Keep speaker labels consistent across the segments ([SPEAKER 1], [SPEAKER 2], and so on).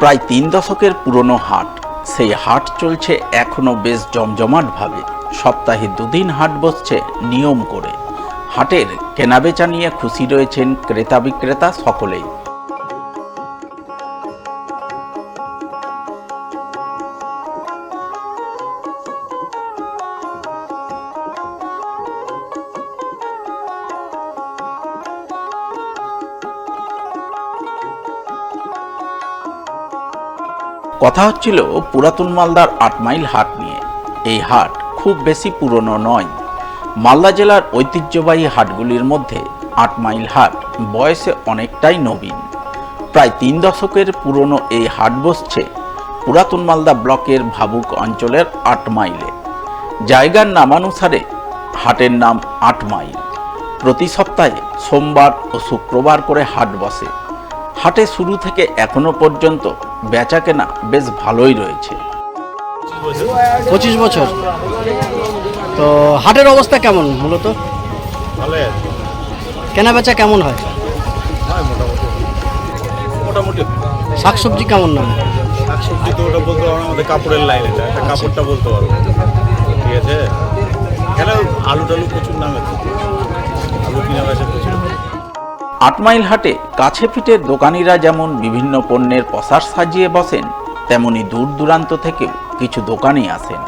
[SPEAKER 1] প্রায় তিন দশকের পুরনো হাট। সেই হাট চলছে এখনও বেশ জমজমাটভাবে। সপ্তাহে দুদিন হাট বসছে নিয়ম করে। হাটের কেনাবেচা নিয়ে খুশি রয়েছেন ক্রেতা বিক্রেতা সকলেই। কথা হচ্ছিল পুরাতন মালদার আট মাইল হাট নিয়ে। এই হাট খুব বেশি পুরনো নয়। মালদা জেলার ঐতিহ্যবাহী হাটগুলির মধ্যে আট মাইল হাট বয়সে অনেকটাই নবীন। প্রায় তিন দশকের পুরনো এই হাট বসছে পুরাতন মালদা ব্লকের ভাবুক অঞ্চলের আট মাইলে। জায়গার নামানুসারে হাটের নাম আট মাইল। প্রতি সপ্তাহে সোমবার ও শুক্রবার করে হাট বসে। হাটে শুরু থেকে এখনও পর্যন্ত বেচা কেনা বেশ ভালোই রয়েছে।
[SPEAKER 2] পঁচিশ বছর। তো হাটের অবস্থা কেমন মূলত?
[SPEAKER 3] ভালো
[SPEAKER 2] কেনা বেচা কেমন হয়?
[SPEAKER 3] হয় মোটামুটি। মোটামুটি।
[SPEAKER 2] শাকসবজি কেমন নামে
[SPEAKER 3] শাকসবজি তো ওটা বলতে পারব আমাদের কাপড়ের লাইন এটা। একটা কাপড়টা বলতে পারব। ঠিক আছে? এখানে আলু টালু প্রচুর নামে আলু কিনা বেচা প্রচুর।
[SPEAKER 1] আট মাইল হাটে কাছে পিঠের দোকানিরা যেমন বিভিন্ন পণ্যের পসার সাজিয়ে বসেন, তেমনি দূর দূরান্ত থেকেও কিছু দোকানি আসেন।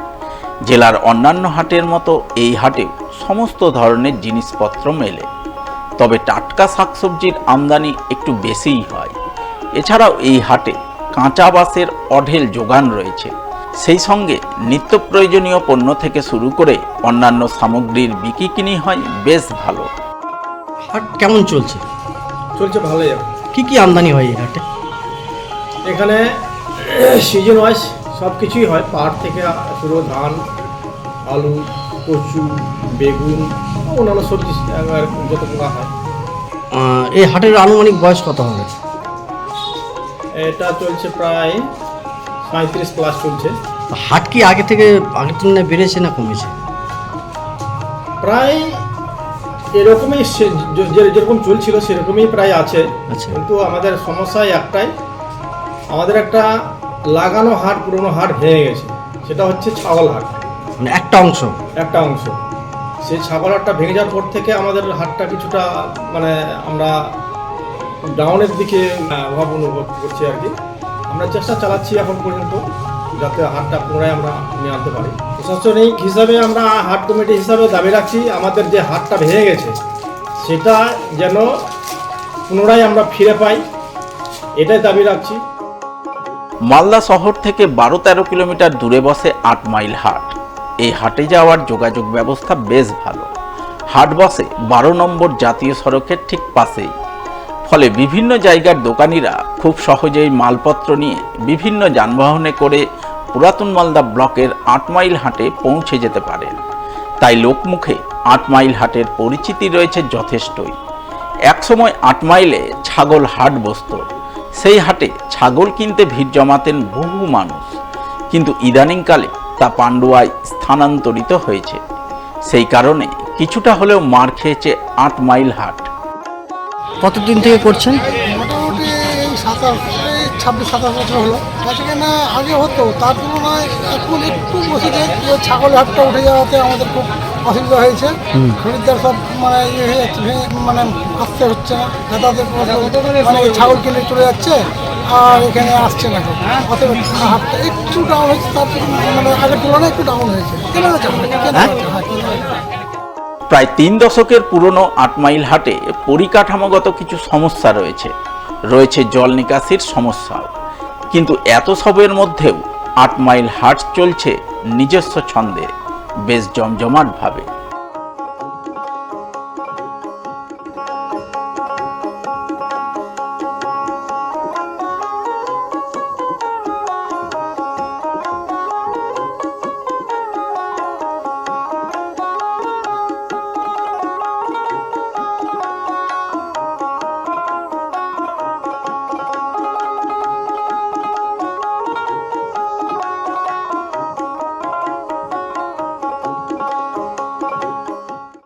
[SPEAKER 1] জেলার অন্যান্য হাটের মতো এই হাটে সমস্ত ধরনের জিনিসপত্র মেলে। তবে টাটকা শাকসবজির আমদানি একটু বেশিই হয়। এছাড়াও এই হাটে কাঁচা বাসের অঢেল যোগান রয়েছে। সেই সঙ্গে নিত্য প্রয়োজনীয় পণ্য থেকে শুরু করে অন্যান্য সামগ্রীর বিকিকিনি হয় বেশ ভালো।
[SPEAKER 2] হাট কেমন চলছে?
[SPEAKER 4] চলছে ভালোই
[SPEAKER 2] কি কি আমদানি হয় এই হাটে?
[SPEAKER 4] এখানে সিজন ওয়াইজ সব কিছুই হয়। পাট থেকে শুরু ধান আলু কচু বেগুন অন্যান্য সবজি যত প্রকার হয়।
[SPEAKER 2] এই হাটের আনুমানিক বয়স কত হবে?
[SPEAKER 4] এটা চলছে প্রায় সাঁত্রিশ প্লাস চলছে।
[SPEAKER 2] হাট কি আগে থেকে আগের তুলনায় বেড়েছে না কমেছে?
[SPEAKER 4] প্রায় এরকমই যেরকম চলছিল সেরকমই প্রায় আছে।
[SPEAKER 2] আচ্ছা।
[SPEAKER 4] কিন্তু আমাদের সমস্যা একটাই আমাদের একটা লাগানো হাট পুরনো হাট ভেঙে গেছে। সেটা হচ্ছে ছাগল হাট
[SPEAKER 2] মানে একটা অংশ।
[SPEAKER 4] একটা অংশ। সেই ছাগল হাটটা ভেঙে যাওয়ার পর থেকে আমাদের হাটটা কিছুটা মানে আমরা ডাউনের দিকে অভাব অনুভব করছি আর কি। আমরা চেষ্টা চালাচ্ছি এখন পর্যন্ত। যাতে হাটটা পুনরায় আমরা নিয়ে আনতে পারি। প্রশাসনিক হিসাবে আমরা হাট কমিটি হিসাবে দাবি রাখছি, আমাদের যে হাটটা ভেঙে গেছে, সেটা যেন পুনরায় আমরা ফিরে পাই, এটাই দাবি রাখছি।
[SPEAKER 1] মালদা শহর থেকে বারো তেরো কিলোমিটার দূরে বসে আট মাইল হাট। এই হাটে যাওয়ার যোগাযোগ ব্যবস্থা বেশ ভালো। হাট বসে বারো নম্বর জাতীয় সড়কের ঠিক পাশেই। ফলে বিভিন্ন জায়গার দোকানিরা খুব সহজেই মালপত্র নিয়ে বিভিন্ন যানবাহনে করে পুরাতন মালদা ব্লকের আট মাইল হাটে পৌঁছে যেতে পারেন। তাই লোকমুখে আট মাইল হাটের পরিচিতি রয়েছে যথেষ্টই। একসময় আট মাইলে ছাগল হাট বসত। সেই হাটে ছাগল কিনতে ভিড় জমাতেন বহু মানুষ। কিন্তু ইদানিংকালে তা পান্ডুয়ায় স্থানান্তরিত হয়েছে। সেই কারণে কিছুটা হলেও মার খেয়েছে আট মাইল হাট।
[SPEAKER 2] কতদিন থেকে করছেন?
[SPEAKER 5] মোটামুটি ছাব্বিশ সাতাশ বছর হলো। সেখানে আগে হতো তার তুলনায় এখন একটু বসে যে ছাগলের হাটটা উঠে যাওয়াতে আমাদের খুব অসুবিধা হয়েছে। খরিদ্দার সব মানে ইয়ে হয়ে যাচ্ছে ভেঙে মানে আসতে হচ্ছে না। যাতায়াতের মানে ছাগল কিনে চলে যাচ্ছে আর এখানে আসছে না কেউ। অতএব হাটটা একটু ডাউন হয়েছে তার মানে আগের তুলনায় একটু ডাউন হয়েছে। কেনা হ্যাঁ।
[SPEAKER 1] প্রায় তিন দশকের পুরনো আট মাইল হাটে পরিকাঠামোগত কিছু সমস্যা রয়েছে। রয়েছে জল নিকাশির সমস্যা। কিন্তু এত সবের মধ্যেও আট মাইল হাট চলছে নিজস্ব ছন্দে, বেশ জমজমাটভাবে।